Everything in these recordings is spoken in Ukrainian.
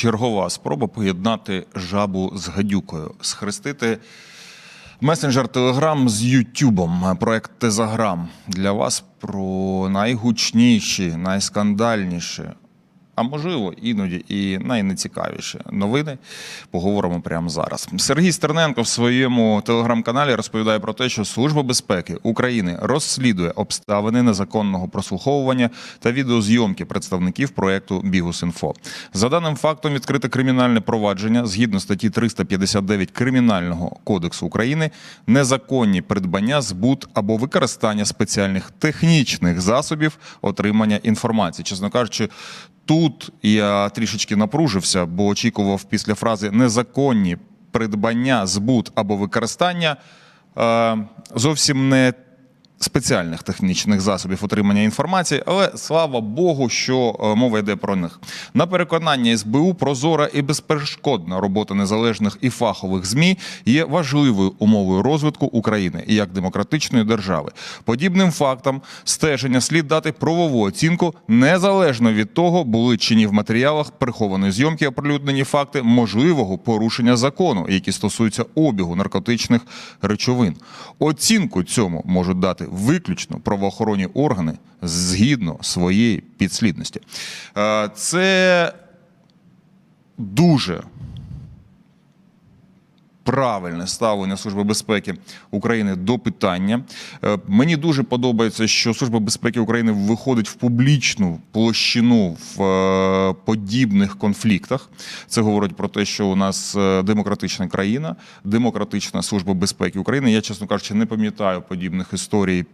Чергова спроба поєднати жабу з гадюкою, схрестити месенджер Телеграм з Ютубом. Проект Тезаграм для вас про найгучніші, найскандальніші, а можливо, іноді і найнецікавіші новини. Поговоримо прямо зараз. Сергій Стерненко в своєму телеграм-каналі розповідає про те, що Служба безпеки України розслідує обставини незаконного прослуховування та відеозйомки представників проекту Бігус.Інфо. За даним фактом, відкрите кримінальне провадження згідно статті 359 Кримінального кодексу України незаконні придбання, збут або використання спеціальних технічних засобів отримання інформації. Чесно кажучи, Тут я трішечки напружився, бо очікував після фрази незаконні придбання, збут або використання е, зовсім не спеціальних технічних засобів отримання інформації, але слава Богу, що е, мова йде про них. На переконання СБУ прозора і безперешкодна робота незалежних і фахових змі є важливою умовою розвитку України як демократичної держави. Подібним фактам стеження слід дати правову оцінку незалежно від того, були чи ні в матеріалах прихованої зйомки оприлюднені факти можливого порушення закону, які стосуються обігу наркотичних речовин. Оцінку цьому можуть дати виключно правоохоронні органи згідно своєї підслідності. Е, Це дуже правильне ставлення Служби безпеки України до питання. Е, Мені дуже подобається, що Служба безпеки України виходить в публічну площину в е, подібних конфліктах. Це говорить про те, що у нас е, демократична країна, демократична служба безпеки України. Я, чесно кажучи, не пам'ятаю подібних історій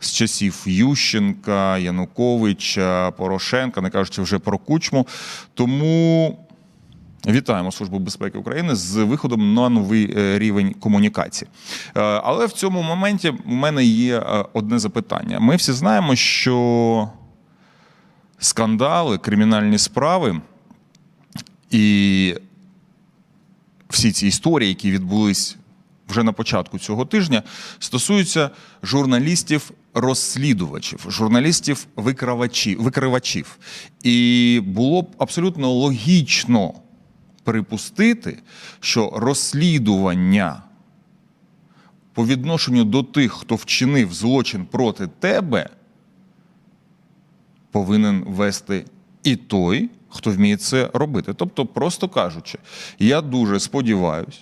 з часів Ющенка, Януковича, Порошенка, не кажучи вже про кучму. Тому. Вітаємо Службу безпеки України з виходом на новий е, рівень комунікації. Е, Але в цьому моменті у мене є е, одне запитання. Ми всі знаємо, що скандали, кримінальні справи і всі ці історії, які відбулись вже на початку цього тижня, стосуються журналістів-розслідувачів, журналістів-викривачів. викривачів. І було б абсолютно логічно припустити, що розслідування по відношенню до тих, хто вчинив злочин проти тебе, повинен вести і той, хто вміє це робити. Тобто, просто кажучи, я дуже сподіваюся,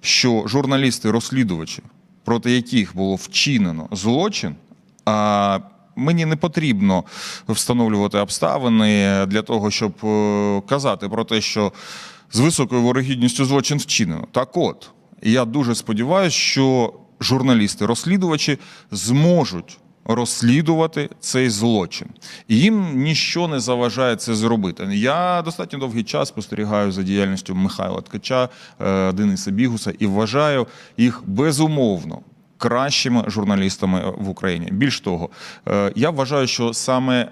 що журналісти-розслідувачі, проти яких було вчинено злочин, а мені не потрібно встановлювати обставини для того, щоб е, казати про те, що з високою ворогідністю злочин вчинено. Так от, я дуже сподіваюся, що журналісти-розслідувачі зможуть розслідувати цей злочин. І їм ніщо не заважає це зробити. Я достатньо довгий час спостерігаю за діяльністю Михайла Ткача, е, Дениса Бігуса і вважаю їх безумовно. Кращими журналістами в Україні. Більш того, е, я вважаю, що саме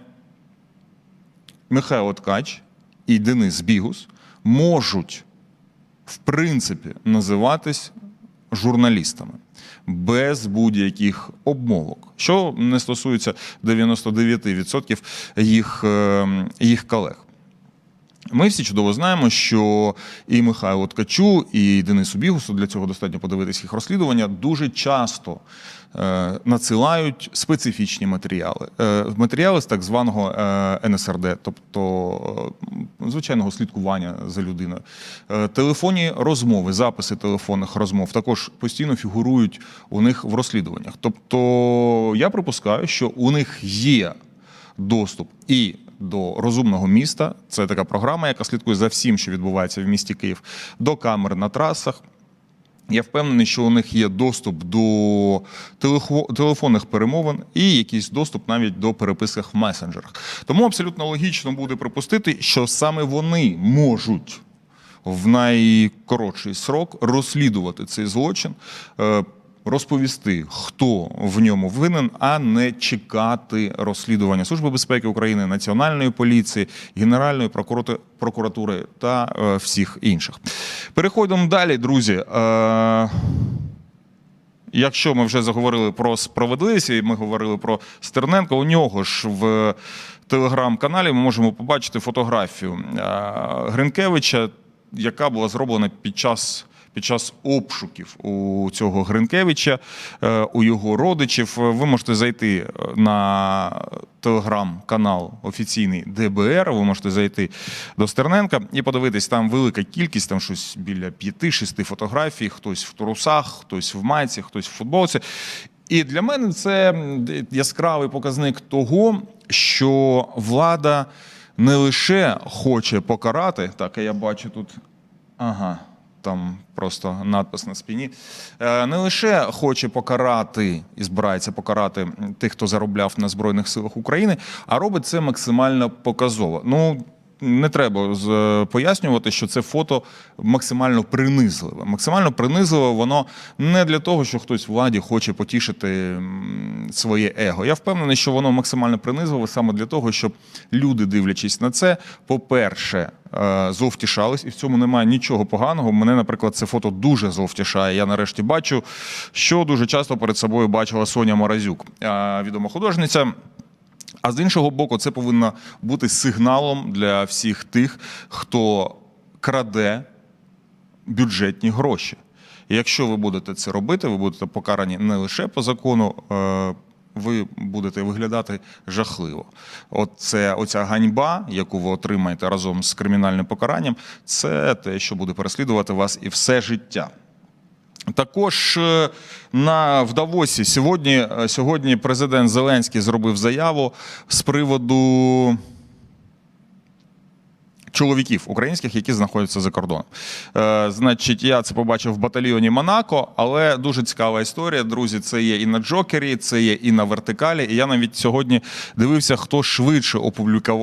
Михайло Ткач і Денис Бігус можуть, в принципі, називатись журналістами без будь-яких обмовок, що не стосується 99% їх, е, їх колег. Ми всі чудово знаємо, що і Михайло Ткачу, і Денису Бігусу для цього достатньо подивитись їх розслідування. Дуже часто е, надсилають специфічні матеріали, е, матеріали з так званого е, НСРД, тобто е, звичайного слідкування за людиною. Е, телефонні розмови, записи телефонних розмов також постійно фігурують у них в розслідуваннях. Тобто, я припускаю, що у них є доступ і до розумного міста. Це така програма, яка слідкує за всім, що відбувається в місті Київ, до камер на трасах. Я впевнений, що у них є доступ до телефонних перемовин і якийсь доступ навіть до переписок в месенджерах. Тому абсолютно логічно буде припустити, що саме вони можуть в найкоротший срок розслідувати цей злочин. Розповісти, хто в ньому винен, а не чекати розслідування Служби безпеки України, Національної поліції, Генеральної прокуратури та е, всіх інших. Переходимо далі, друзі. Е, Якщо ми вже заговорили про справедливість, і ми говорили про Стерненко, у нього ж в телеграм-каналі ми можемо побачити фотографію е, Гринкевича, яка була зроблена під час. Під час обшуків у цього Гринкевича, е, у його родичів, ви можете зайти е, на телеграм-канал офіційний ДБР. Ви можете зайти до Стерненка і подивитись, там велика кількість, там щось біля п'яти-шести фотографій. Хтось в трусах, хтось в майці, хтось в футболці. І для мене це яскравий показник того, що влада не лише хоче покарати, так я бачу тут. Ага, там просто надпис на спині. Е, Не лише хоче покарати і збирається покарати тих, хто заробляв на Збройних силах України, а робить це максимально показово. Ну, не треба з- пояснювати, що це фото максимально принизливе. Максимально принизливе воно не для того, що хтось владі хоче потішити своє его. Я впевнений, що воно максимально принизливе саме для того, щоб люди, дивлячись на це, по-перше, е, зовтішались, і в цьому немає нічого поганого. Мене, наприклад, це фото дуже зовтішає. Я нарешті бачу, що дуже часто перед собою бачила Соня Морозюк, е, відома художниця. А з іншого боку, це повинно бути сигналом для всіх тих, хто краде бюджетні гроші. І якщо ви будете це робити, ви будете покарані не лише по закону. е, Ви будете виглядати жахливо. От це оця ганьба, яку ви отримаєте разом з кримінальним покаранням, це те, що буде переслідувати вас і все життя. Також е, на в Давосі сьогодні, е, сьогодні президент Зеленський зробив заяву з приводу чоловіків українських, які знаходяться за кордоном. Е, значить, я це побачив в батальйоні Монако, але дуже цікава історія. Друзі, це є і на Джокері, це є і на вертикалі. І я навіть сьогодні дивився, хто швидше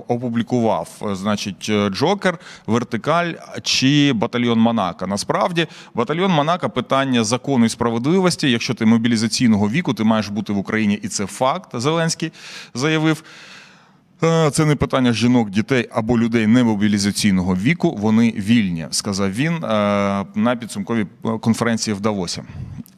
опублікував, е, значить, е, Джокер, вертикаль чи батальйон Монако. Насправді, батальйон Монако питання закону і справедливості. Якщо ти мобілізаційного віку, ти маєш бути в Україні, і це факт. Зеленський заявив. Е, Це не питання жінок, дітей або людей немобілізаційного віку. Вони вільні, сказав він е, на підсумковій е, конференції в Давосі.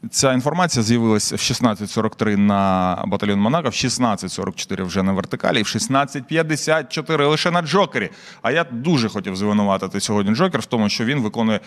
Ця інформація з'явилася в 16.43 на батальйон Монако, в 16.44 вже на вертикалі, і в 16.54 лише на Джокері. А я дуже хотів звинуватити сьогодні Джокер в тому, що він виконує,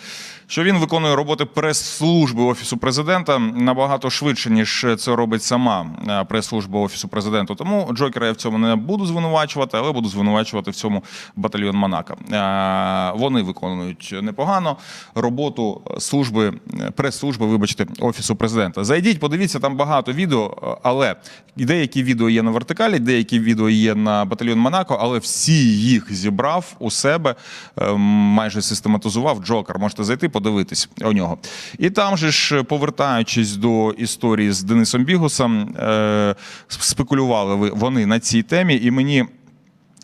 що він виконує роботи прес-служби офісу президента набагато швидше, ніж це робить сама е, прес-служба офісу президента. Тому Джокера я в цьому не буду звинувачувати, але буду звинувачувати в цьому батальйон Монако. Е, Вони виконують непогано роботу служби прес-служби, вибачте, офісу президента. Зайдіть, подивіться там багато відео, е, але деякі відео є на вертикалі, деякі відео є на батальйон Монако, але всі їх зібрав у себе, е, майже систематизував Джокер. Можете зайти, подивитись у нього. І там же ж, повертаючись до історії з Денисом Бігусом, е, спекулювали вони на цій темі, і мені.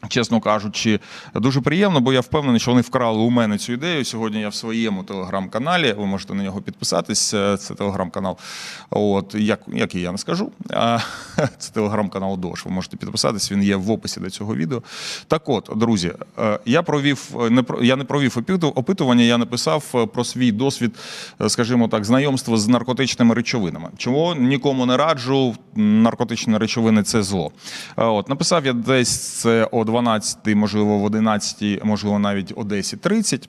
Чесно кажучи, дуже приємно, бо я впевнений, що вони вкрали у мене цю ідею. Сьогодні я в своєму телеграм-каналі. Ви можете на нього підписатись. е, Це телеграм-канал. От як, як і я не скажу. Це телеграм-канал Дош. Ви можете підписатись. Він є в описі до цього відео. Так, от, друзі, е, я провів е, не я не провів опитування. Я написав е, про свій досвід, е, скажімо так, знайомства з наркотичними речовинами. Чому нікому не раджу? Наркотичні речовини це зло. Е, От написав я десь це о 12, можливо, в 11, можливо, навіть о 10.30.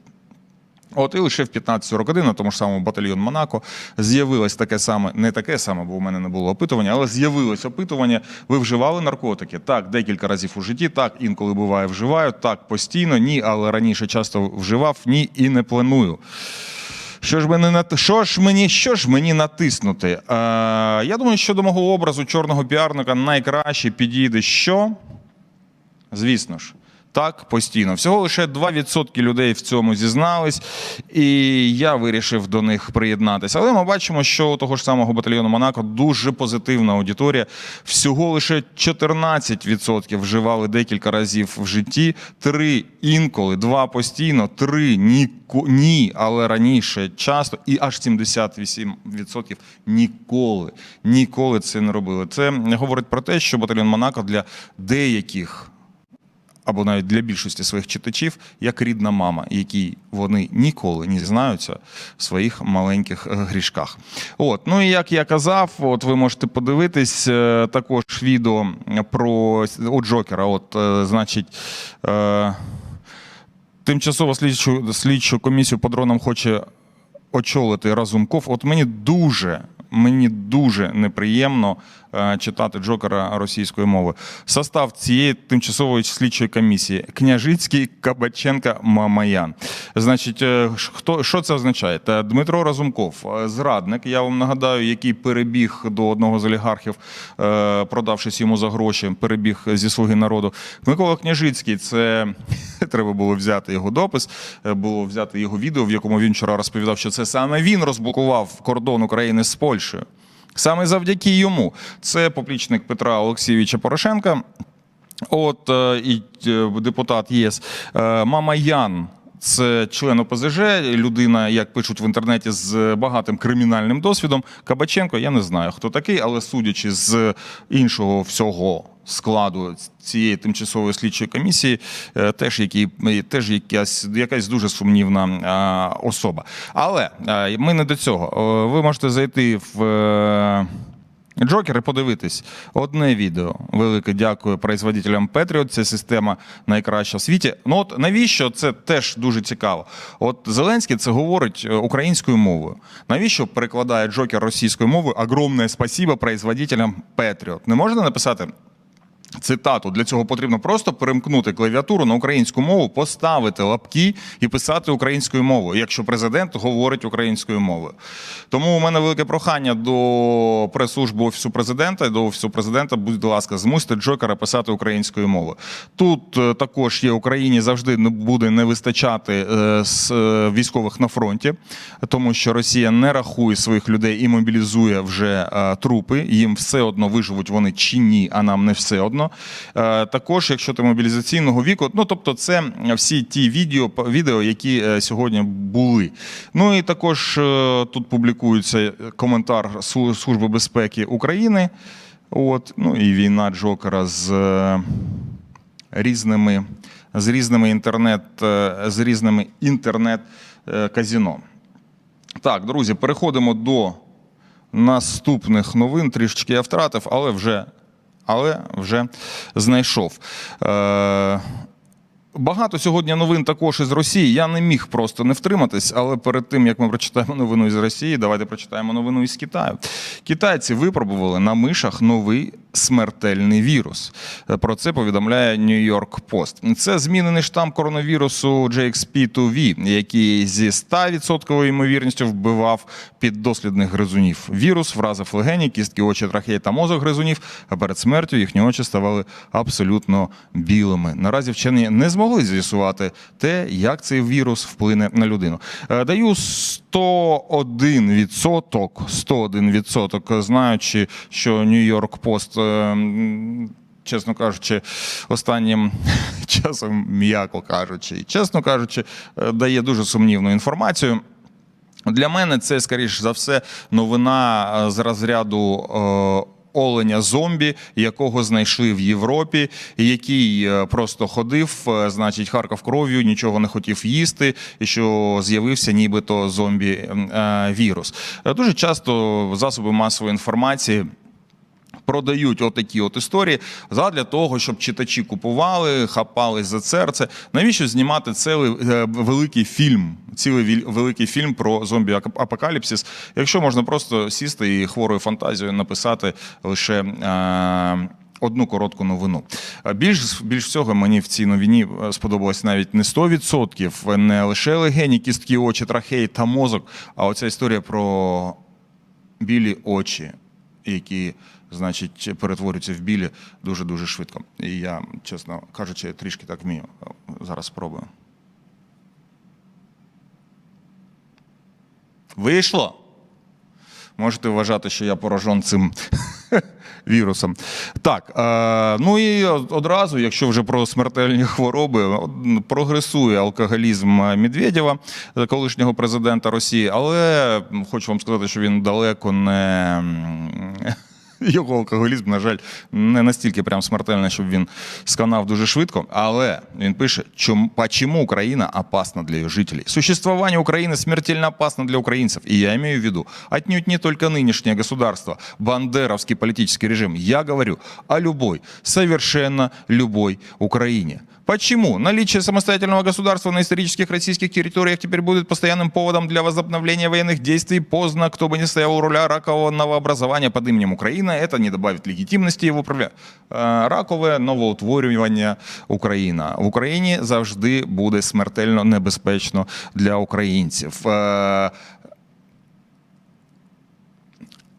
От і лише в 15.41 на тому ж самому батальйон Монако з'явилось таке саме, не таке саме, бо у мене не було опитування, але з'явилось опитування. Ви вживали наркотики? Так, декілька разів у житті. Так, інколи буває, вживаю. Так, постійно, ні, але раніше часто вживав, ні і не планую. Що ж мені нат... що ж мені, що ж мені натиснути? Е, я думаю, що до мого образу чорного піарника найкраще підійде що? Звісно ж. Так, постійно. Всього лише 2% людей в цьому зізнались, і я вирішив до них приєднатися. Але ми бачимо, що у того ж самого батальйону Монако дуже позитивна аудиторія. Всього лише 14% вживали декілька разів в житті, три інколи, два постійно, три ні, ні, але раніше часто, і аж 78% ніколи, ніколи це не робили. Це говорить про те, що батальйон Монако для деяких або навіть для більшості своїх читачів, як рідна мама, якій вони ніколи не знаються в своїх маленьких е, грішках. От, ну і як я казав, от ви можете подивитись е, також відео про у Джокера. От, е, значить. Тимчасово слідчу, слідчу комісію по дронам хоче очолити Разумков. От мені дуже, мені дуже неприємно читати Джокера російською мовою. Состав цієї тимчасової слідчої комісії: Княжицький, Кабаченка, Мамаян. Значить, е, хто що це означає? Дмитро Разумков, е, зрадник. Я вам нагадаю, який перебіг до одного з олігархів, е, продавшись йому за гроші, перебіг зі слуги народу. Микола Княжицький, це треба було взяти його допис, е, було взяти його відео, в якому він вчора розповідав, що це саме він розблокував кордон України з Польщею. Саме завдяки йому. Це поплічник Петра Олексійовича Порошенка. От е, і е, депутат ЄС Мамаян. Мама Ян. Це член ОПЗЖ, людина, як пишуть в інтернеті, з багатим кримінальним досвідом. Кабаченко, я не знаю, хто такий, але судячи з іншого всього складу цієї тимчасової слідчої комісії, е, теж, які, теж якась, якась дуже сумнівна а, особа. Але е, ми не до цього. Е, Ви можете зайти в. е, Джокер і подивитись одне відео. Велике дякую производителям Patriot. Ця система найкраща в світі. Ну от навіщо це теж дуже цікаво? От Зеленський це говорить е, українською мовою. Навіщо перекладає Джокер російською мовою? Огромне спасибо производителям Patriot. Не можна написати цитату. Для цього потрібно просто перемкнути клавіатуру на українську мову, поставити лапки і писати українською мовою, якщо президент говорить українською мовою. Тому у мене велике прохання до прес-служби офісу президента і до офісу президента. Будь ласка, змусьте Джокера писати українською мовою. Тут е, також є Україні завжди не буде не вистачати е, з е, військових на фронті, тому що Росія не рахує своїх людей і мобілізує вже е, трупи. Їм все одно виживуть вони чи ні, а нам не все одно. Е, Також, якщо ти мобілізаційного віку, ну тобто, це всі ті відео, відео, які е, сьогодні були. Ну і також е, тут публікується коментар Служби безпеки України. От, ну і війна Джокера з різними, з різними інтернет, з різними інтернет-казіно. Так, друзі, переходимо до наступних новин. Трішечки я втратив, але вже, але вже знайшов. Е, Багато сьогодні новин також із Росії. Я не міг просто не втриматись, але перед тим як ми прочитаємо новину із Росії, давайте прочитаємо новину із Китаю. Китайці випробували на мишах новий смертельний вірус. Про це повідомляє York Post. Це змінений штам коронавірусу JXP2V, який зі 100% ймовірністю вбивав піддослідних гризунів. Вірус вразив легені, кістки, очі, трахеї та мозок гризунів, а перед смертю їхні очі ставали абсолютно білими. Наразі вчені не змогли з'ясувати те, як цей вірус вплине на людину. Е, Даю 101%, 101%, знаючи, що Нью-Йорк Post, е, чесно кажучи, останнім часом, м'яко кажучи, і чесно кажучи, е, дає дуже сумнівну інформацію. Для мене це, скоріш за все, новина е, з розряду. Оленя зомбі, якого знайшли в Європі, який е, просто ходив, е, значить, харкав кров'ю, нічого не хотів їсти, і що з'явився нібито зомбі е, вірус. Дуже часто засоби масової інформації. Продають отакі от історії задля того, щоб читачі купували, хапались за серце. Навіщо знімати цілий е, великий фільм, цілий великий фільм про зомбі апокаліпсис, якщо можна просто сісти і хворою фантазією написати лише. Е- Одну коротку новину. Е, Більш більш всього мені в цій новині сподобалось навіть не 100%, не лише легені, кістки, очі, трахеї та мозок, а оця історія про білі очі, які, значить, перетворюються в білі дуже дуже швидко. І я, чесно кажучи, трішки так вмію. Зараз спробую. Вийшло. Можете вважати, що я поражен цим вірусом. Так, е, ну і одразу, якщо вже про смертельні хвороби, прогресує алкоголізм Медведєва, колишнього президента Росії, але хочу вам сказати, що він далеко не. Його алкоголізм, на жаль, не настільки прям смертельний, щоб він сканав дуже швидко. Але він пише, чому, почему Украина опасна для ее жителей. Существование Украины смертельно опасно для украинцев. И я имею в виду отнюдь не только нынешнее государство, бандеровский политический режим. Я говорю о любой, совершенно любой Украине. Почему? Наличие самостоятельного государства на исторических российских территориях теперь будет постоянным поводом для возобновления военных действий. Поздно, кто бы ни стоял у руля ракового новообразования под именем Украина, это не добавит легитимности его управления. Ракове новоутворювання Україна. В Україні завжди буде смертельно небезпечно для українців. Е,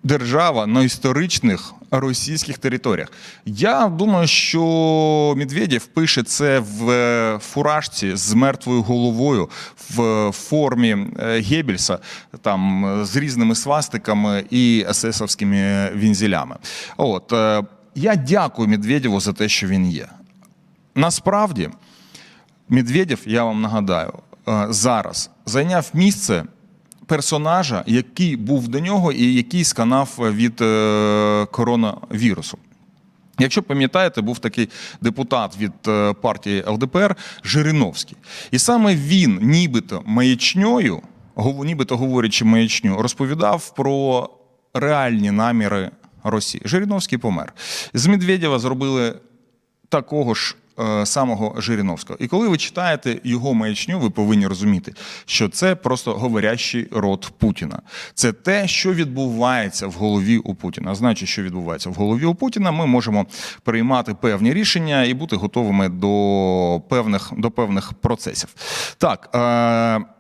держава на історичних російських територіях. Я думаю, що Медведєв пише це в е, фуражці з мертвою головою в формі е, Геббельса, там е, з різними свастиками і есесовськими вінзелями. От е, я дякую Медведєву за те, що він є. Насправді, Медведєв, я вам нагадаю, е, зараз зайняв місце персонажа, який був до нього і який сканав від е, коронавірусу. Якщо пам'ятаєте, був такий депутат від е, партії ЛДПР Жириновський. І саме він, нібито маячньою, нібито говорячи маячню, розповідав про реальні наміри Росії. Жириновський помер. З Медведєва зробили такого ж е, самого Жириновського. І коли ви читаєте його маячню, ви повинні розуміти, що це просто говорящий рот Путіна. Це те, що відбувається в голові у Путіна. Значить, що відбувається в голові у Путіна, ми можемо приймати певні рішення і бути готовими до певних, до певних процесів. Так. Е-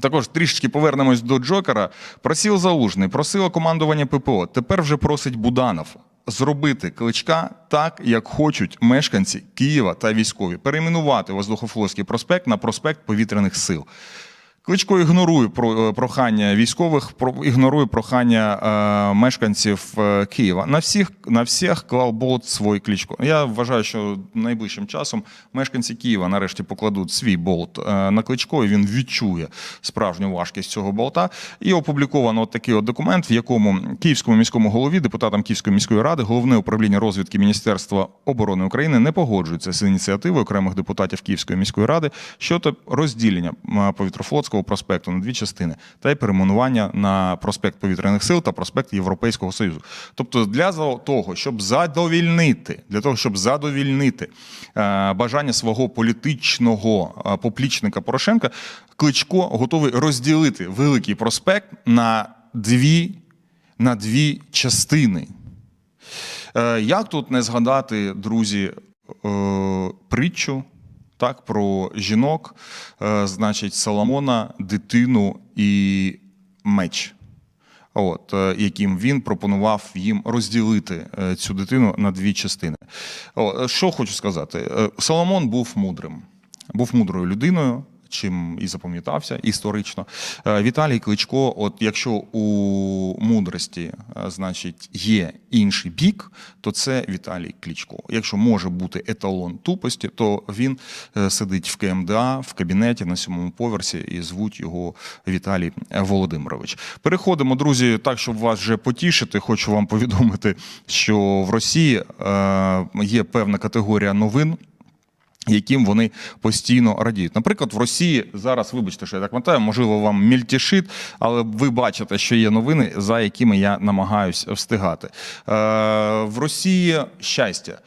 також трішечки повернемось до Джокера. Просив Залужний, просило командування ППО. Тепер вже просить Буданов зробити кличка так, як хочуть мешканці Києва та військові. Перейменувати Воздухофлотський проспект на проспект повітряних сил. Кличко ігнорує е, прохання військових, ігнорує прохання е, мешканців е, Києва. На всіх на всіх клав болт свій кличко. Я вважаю, що найближчим часом мешканці Києва нарешті покладуть свій болт на кличко, і він відчує справжню важкість цього болта. І опубліковано от такий от документ, в якому київському міському голові, депутатам Київської міської ради, головне управління розвідки Міністерства оборони України не погоджується з ініціативою окремих депутатів Київської міської ради щодо розділення м, повітрофлотського проспекту на дві частини та й перейменування на проспект повітряних сил та проспект Європейського Союзу. Тобто, для того, щоб задовільнити, для того, щоб задовільнити е, бажання свого політичного е, поплічника Порошенка, Кличко готовий розділити великий проспект на дві, на дві частини. Е, Як тут не згадати, друзі, притчу так, про жінок, е, значить, Соломона, дитину і меч. От, е, яким він пропонував їм розділити е, цю дитину на дві частини. О, е, що хочу сказати? Соломон був мудрим, був мудрою людиною, чим і запам'ятався історично. Е, Віталій Кличко, от якщо у мудрості, е, значить, є інший бік, то це Віталій Кличко. Якщо може бути еталон тупості, то він е, сидить в КМДА в кабінеті на сьомому поверсі і звуть його Віталій Володимирович. Переходимо, друзі, так, щоб вас вже потішити. Хочу вам повідомити, що в Росії є певна категорія новин яким вони постійно радіють. Наприклад, в Росії зараз, вибачте, що я так мотаю, можливо, вам мільтішит, але ви бачите, що є новини, за якими я намагаюся встигати. Е, в Росії щастя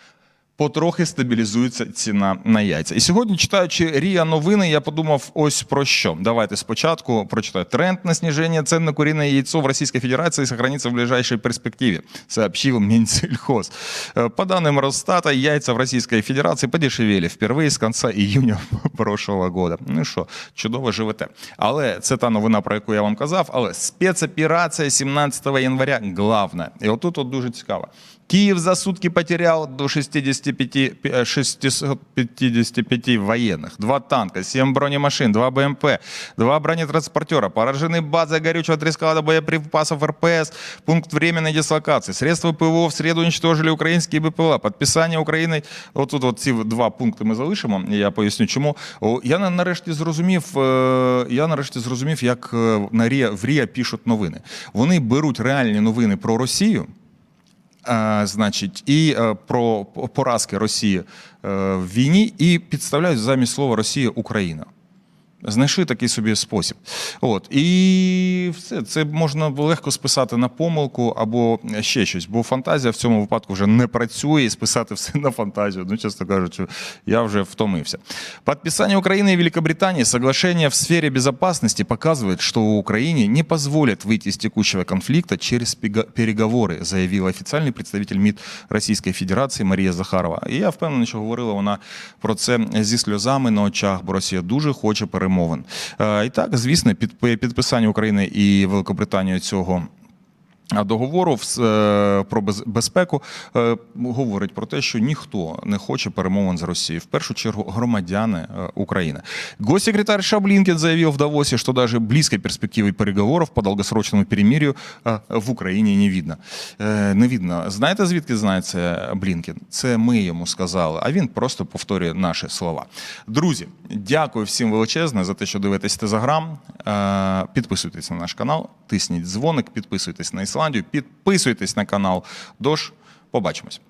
потрохи стабілізується ціна на яйця. І сьогодні, читаючи Рія новини, я подумав ось про що. Давайте спочатку прочитаю тренд на сніження цен на курине яйцо в Російській Федерації сохраниться в ближайшій перспективе, сообщил Минсельхоз. Е, по данным Росстата, яйца в Российской Федерации подешевели впервые з конца июня прошлого года. Ну що, чудово живете. Але це та новина, про яку я вам казав. Але спецоперація 17 января главна. І отут от дуже цікаво. Київ за сутки потеряв до 60 655, 655 э, военных, два танка, 7 бронемашин, 2 БМП, 2 бронетранспортера, поражены базы горючего от склада боеприпасов РПС, пункт временной дислокации. Средства ПВО в среду уничтожили украинские БПЛА. Підписання України, отут от ці два пункти ми залишимо, я поясню чому. Я нарешті зрозумів, э, я нарешті зрозумів, як э, на Рія в Рія пишуть новини. Вони беруть реальні новини про Росію е, значить, і е, про поразки Росії е, в війні, і підставляють замість слова Росія Україна. Знайшли такий собі спосіб. От. І все, це можна легко списати на помилку або ще щось, бо фантазія в цьому випадку вже не працює і списати все на фантазію. Ну, чесно кажучи, я вже втомився. Подписание Украины и Великобритании соглашения в сфере безопасности показывает, что Украине не позволят выйти из текущего конфликта через пега- переговоры, заявил официальный представитель МИД Російської Федерації Марія Захарова. І я впевнений, що говорила вона про це зі сльозами на очах, бо Росія дуже хоче перемовин. Е, І так, звісно, під підписання України і Великобританії цього. А договору е, про без- безпеку е, говорить про те, що ніхто не хоче перемовин з Росією. В першу чергу громадяни е, України. Госсекретарь США Блинкен заявил в Давосе, что даже близкой перспективы переговоров по долгосрочному перемирию е, в Україні не видно. Не видно. Знаєте, звідки знає це Блінкен? Це ми йому сказали, а він просто повторює наші слова. Друзі, дякую всім величезне за те, що дивитесь Тезаграм. Підписуйтесь на наш канал, тисніть дзвоник, підписуйтесь на Ісландію. Підписуйтесь на канал. Дож, побачимось.